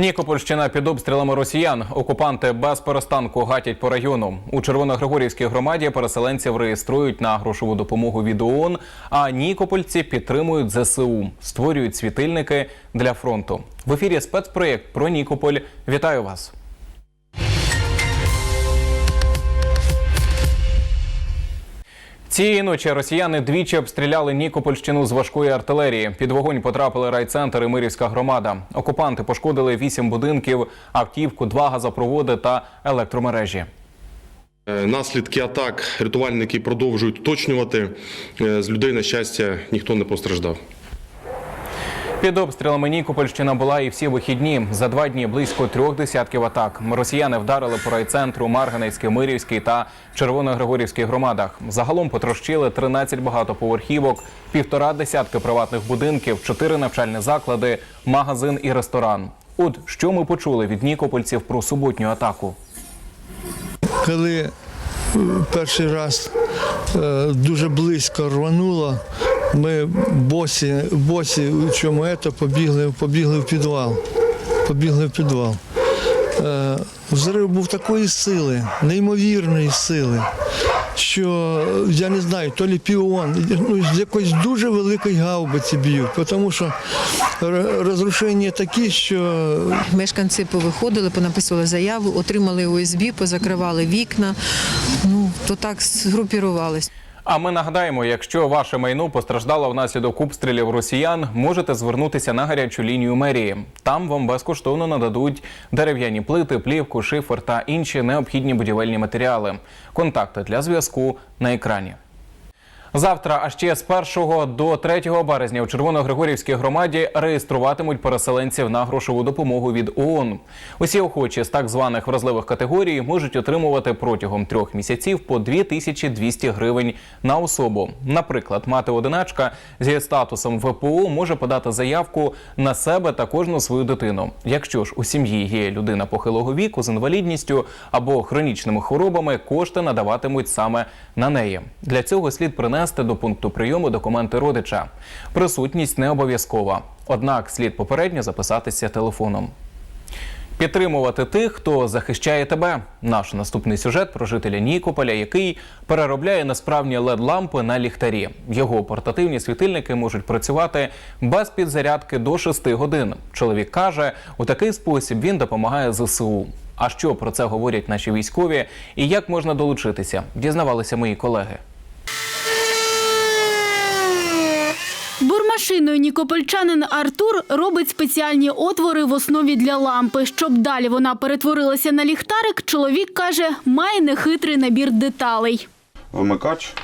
Нікопольщина під обстрілами росіян. Окупанти без перестанку гатять по району. У Червоногригорівській громаді переселенців реєструють на грошову допомогу від ООН, а нікопольці підтримують ЗСУ, створюють світильники для фронту. В ефірі спецпроєкт про Нікополь. Вітаю вас. Цієї ночі росіяни двічі обстріляли Нікопольщину з важкої артилерії. Під вогонь потрапили райцентр і Мирівська громада. Окупанти пошкодили вісім будинків, автівку, два газопроводи та електромережі. Е, Наслідки атак рятувальники продовжують уточнювати. Е, З людей, на щастя, ніхто не постраждав. Під обстрілами Нікопольщина була і всі вихідні. За два дні близько трьох десятків атак. Росіяни вдарили по райцентру, Марганецькій, Мирівській та Червоногригорівській громадах. Загалом потрощили 13 багатоповерхівок, півтора десятки приватних будинків, чотири навчальні заклади, магазин і ресторан. От що ми почули від нікопольців про суботню атаку. коли перший раз е, дуже близько рвануло, ми босі, босі у чому це, побігли, побігли в підвал. Побігли в підвал. Е, Взрив був такої сили, неймовірної сили, що е, я не знаю, то лі піон, ну, з якоїсь дуже великої гаубиці б'ють, тому що розрушення такі, що Мешканці повиходили, понаписували заяву, отримали ОСБ, позакривали вікна. Ну то так згрупірувались. А ми нагадаємо, якщо ваше майно постраждало внаслідок обстрілів росіян, можете звернутися на гарячу лінію мерії. Там вам безкоштовно нададуть дерев'яні плити, плівку, шифер та інші необхідні будівельні матеріали. Контакти для зв'язку на екрані. Завтра, а ще з 1 до 3 березня у Червоногригорівській громаді реєструватимуть переселенців на грошову допомогу від ООН. Усі охочі з так званих вразливих категорій можуть отримувати протягом трьох місяців по 2200 гривень на особу. Наприклад, мати одиначка зі статусом ВПО може подати заявку на себе та кожну свою дитину. Якщо ж у сім'ї є людина похилого віку з інвалідністю або хронічними хворобами, кошти надаватимуть саме на неї. Для цього слід принести до пункту прийому документи родича. Присутність не обов'язкова, однак слід попередньо записатися телефоном. Підтримувати тих, хто захищає тебе. Наш наступний сюжет про жителя Нікополя, який переробляє несправні led лампи на ліхтарі. Його портативні світильники можуть працювати без підзарядки до 6 годин. Чоловік каже, у такий спосіб він допомагає ЗСУ. А що про це говорять наші військові і як можна долучитися? Дізнавалися мої колеги. Бурмашиною нікопольчанин Артур робить спеціальні отвори в основі для лампи. Щоб далі вона перетворилася на ліхтарик, чоловік каже, має нехитрий набір деталей. вимикач,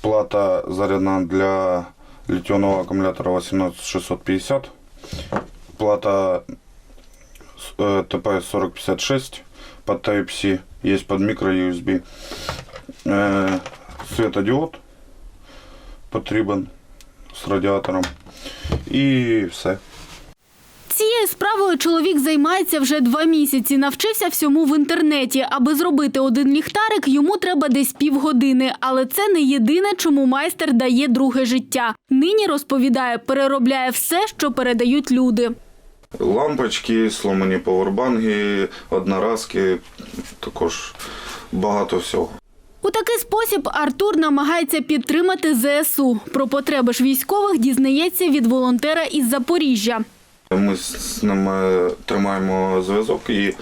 плата зарядна для літіонового акумулятора 18650, плата е, TP4056 под Type-C, є під мікро USB, е, світодіод потрібен з радіатором і все. Цією справою чоловік займається вже два місяці. Навчився всьому в інтернеті. Аби зробити один ліхтарик, йому треба десь півгодини. Але це не єдине, чому майстер дає друге життя. Нині розповідає, переробляє все, що передають люди. Лампочки, сломані повербанги, одноразки, також багато всього. У такий спосіб Артур намагається підтримати ЗСУ. Про потреби ж військових дізнається від волонтера із Запоріжжя. Ми з ними тримаємо зв'язок і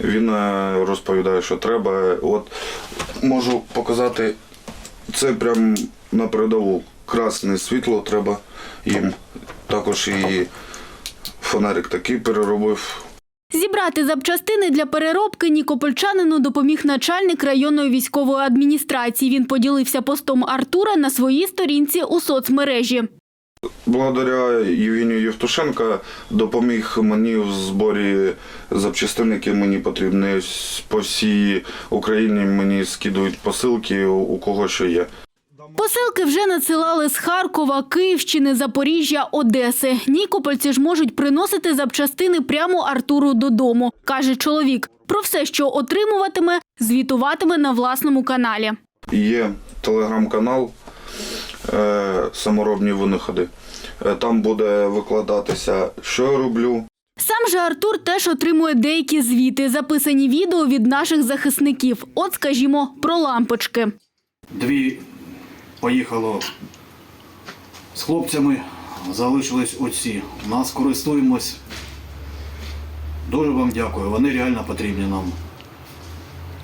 він е, розповідає, що треба. От можу показати це прям на передову. Красне світло треба їм. Також і фонарик такий переробив. Зібрати запчастини для переробки нікопольчанину допоміг начальник районної військової адміністрації. Він поділився постом Артура на своїй сторінці у соцмережі. Благодаря Євгенію Євтушенка допоміг мені в зборі запчастин, які мені потрібні. По всій Україні мені скидують посилки, у кого що є. Посилки вже надсилали з Харкова, Київщини, Запоріжжя, Одеси. Нікопольці ж можуть приносити запчастини прямо Артуру додому, каже чоловік. Про все, що отримуватиме, звітуватиме на власному каналі. Є телеграм-канал е, саморобні винаходи. Е, Там буде викладатися, що я роблю, Сам же Артур теж отримує деякі звіти, записані відео від наших захисників. От, скажімо, про лампочки. Дві поїхало з хлопцями, залишились оці. Нас користуємось. Дуже вам дякую. Вони реально потрібні нам.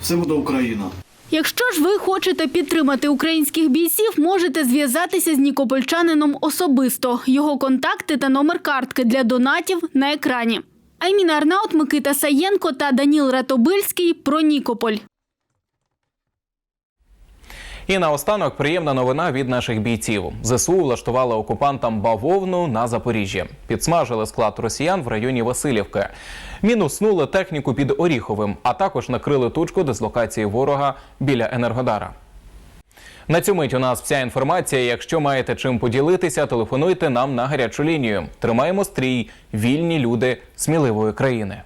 Все буде Україна. Якщо ж ви хочете підтримати українських бійців, можете зв'язатися з нікопольчанином особисто. Його контакти та номер картки для донатів на екрані. Айміна Арнаут, Микита Саєнко та Даніл Ратобильський про Нікополь. І наостанок приємна новина від наших бійців. ЗСУ влаштували окупантам бавовну на Запоріжжі. Підсмажили склад росіян в районі Васильівки. Мінуснули техніку під Оріховим, а також накрили точку дислокації ворога біля Енергодара. На цю мить у нас вся інформація. Якщо маєте чим поділитися, телефонуйте нам на гарячу лінію. Тримаємо стрій, вільні люди сміливої країни.